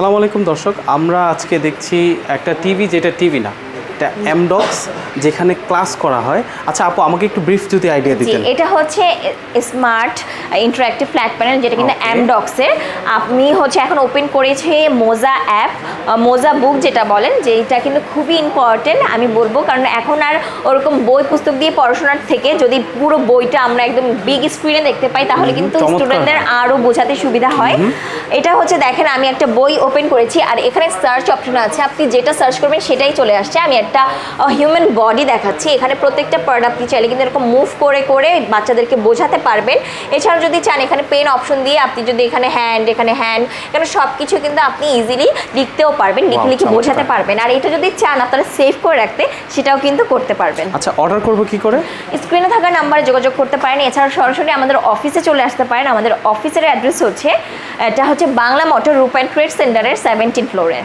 সালামু আলাইকুম দর্শক আমরা আজকে দেখছি একটা টিভি যেটা টিভি না এটা এমডক্স যেখানে ক্লাস করা হয়। আচ্ছা আপু আমাকে একটু ব্রিফ যদি আইডিয়া দিতেন। এটা হচ্ছে স্মার্ট ইন্টারঅ্যাক্টিভ ফ্ল্যাট প্যানেল যেটা কিন্তু. অ্যামডক্সের আপনি হচ্ছে এখন ওপেন করেছে মোজা অ্যাপ মোজা বুক যেটা বলেন যে এটা কিন্তু খুবই ইম্পর্টেন্ট আমি বলব। কারণ এখন আর ওরকম বই পুস্তক দিয়ে পড়াশোনার থেকে যদি পুরো বইটা আমরা একদম বিগ স্ক্রিনে দেখতে পাই তাহলে কিন্তু স্টুডেন্টদের আরও বোঝাতে সুবিধা হয়। এটা হচ্ছে দেখেন আমি একটা বই ওপেন করেছি আর এখানে সার্চ অপশন আছে। আপনি যেটা সার্চ করবেন সেটাই চলে আসছে। আমি একটা হিউম্যান বডি দেখাচ্ছি। এখানে প্রত্যেকটা পার্ট আপনি চাইলে কিন্তু এরকম মুভ করে করে বাচ্চাদেরকে বোঝাতে পারবেন। এছাড়াও যদি চান এখানে পেন অপশন দিয়ে আপনি যদি এখানে হ্যান্ড এখানে হ্যান্ড এখানে সব কিছু কিন্তু আপনি ইজিলি লিখতেও পারবেন লিখে লিখে বোঝাতে পারবেন। আর এটা যদি চান আপনারা সেভ করে রাখতে সেটাও কিন্তু করতে পারবেন। আচ্ছা অর্ডার করব কি করে? স্ক্রিনে থাকা নাম্বারে যোগাযোগ করতে পারেন। এছাড়া সরাসরি আমাদের অফিসে চলে আসতে পারেন। আমাদের অফিসের অ্যাড্রেস হচ্ছে এটা হচ্ছে Bangla motor Rup and trade সেন্টারের সেভেন্টিন ফ্লোরে